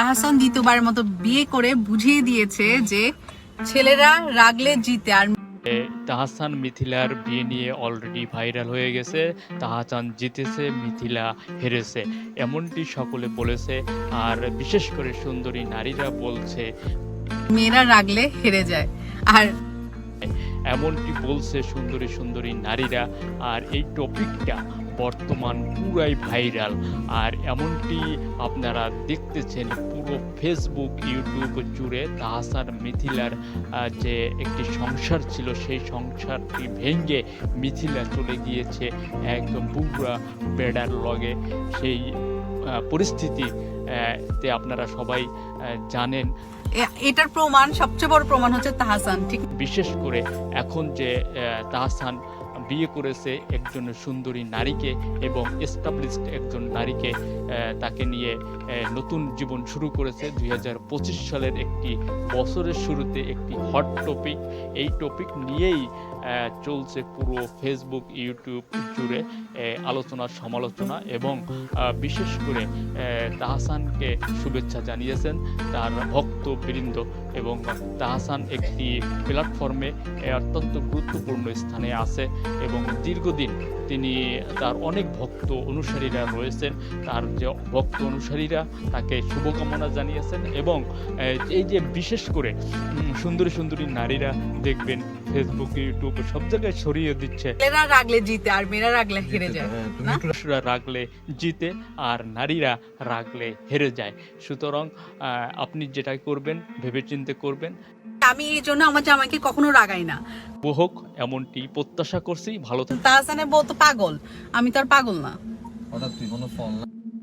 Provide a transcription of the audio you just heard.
তাহাসান দ্বিতীয়বারের মতো বিয়ে করে বুঝিয়ে দিয়েছে যে ছেলেরা রাগলে জিতে। আর তাহসান মিথিলার বিয়ে নিয়ে অলরেডি ভাইরাল হয়ে গেছে। তাহাসান জিতেছে মিথিলা হেরেছে। এমনটি সকলে বলেছে আর বিশেষ করে সুন্দরী নারীরা বলছে মেয়েরা রাগলে হেরে যায়। আর এমনটি বলছে সুন্দরী সুন্দরী নারীরা। আর এই টপিকটা বর্তমান পুরাই ভাইরাল। আর এমনটি আপনারা দেখতেছেন পুরো ফেসবুক ইউটিউব জুড়ে তাহাসান মিথিলার যে একটি সংসার ছিল সেই সংসারটি ভেঙে মিথিলা চলে গিয়েছে এক বুড়া বেড়ার লগে। সেই পরিস্থিতি তে আপনারা সবাই জানেন। এটার প্রমাণ সবচেয়ে বড় প্রমাণ হচ্ছে তাহাসান ঠিক? বিশেষ করে এখন যে তাহসান বিয়ে করেছে একজন সুন্দরী নারীকে এবং এস্টাবলিশড একজন নারীকে তাকে নিয়ে নতুন জীবন শুরু করেছে। দুই হাজার পঁচিশ সালের একটি বছরের শুরুতে একটি হট টপিক এই টপিক নিয়েই চলছে পুরো ফেসবুক ইউটিউব জুড়ে আলোচনা, সমালোচনা এবং বিশেষ করে তাহসানকে শুভেচ্ছা জানিয়েছেন তার ভক্তবৃন্দ এবং তাহসান একটি প্ল্যাটফর্মে অত্যন্ত গুরুত্বপূর্ণ স্থানে আছে এবং দীর্ঘদিন তিনি তার অনেক ভক্ত অনুসারীরা রয়েছেন। তার যে ভক্ত অনুসারীরা তাকে শুভকামনা জানিয়েছেন এবং এই যে বিশেষ করে সুন্দরী সুন্দরী নারীরা দেখবেন ফেসবুক ইউটিউব সব জায়গায় ছড়িয়ে দিচ্ছে। ছেলেরা রাগলে জিতে আর মেয়েরা রাগলে হেরে যায় পুরুষরা রাগলে জিতে আর নারীরা রাগলে হেরে যায়। সুতরাং আহ, আপনি যেটা করবেন ভেবেচিন্তে করবেন। আমি এই জন্য আমার জামাইকে কখনো রাগাই না। হোক এমনটি প্রত্যাশা করছি। ভালো থাকুন। তাহসানের বউ তো পাগল। আমি তো আর পাগল না। হঠাৎ তুই কোনো ফোন